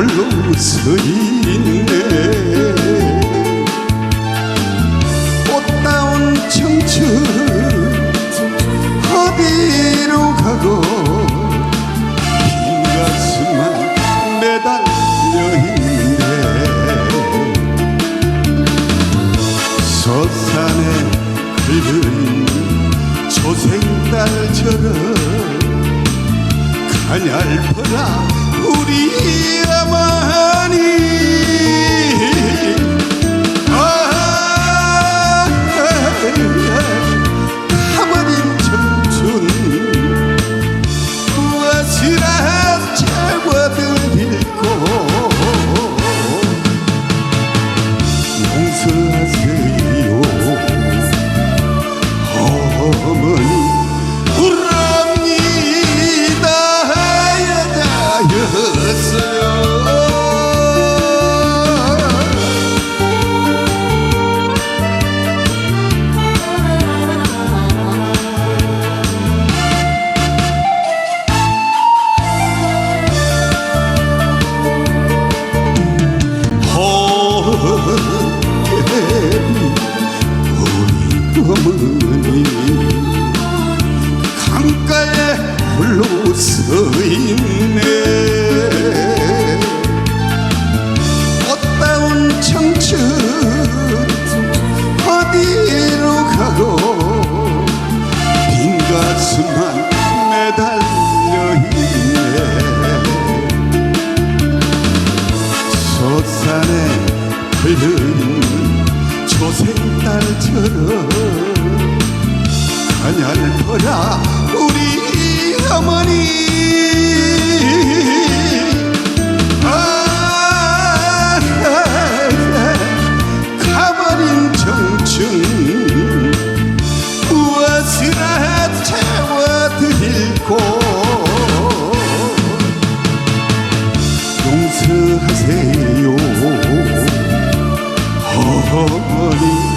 블루스 있네 꽃다운 청춘 어디로 가고 빈 가슴만 매달려 있네 서산의 긁은 초생달처럼 가냘퍼라 ঘুরিয়ে আমার 홀로 서 있네. 안녕하세요. 어머니.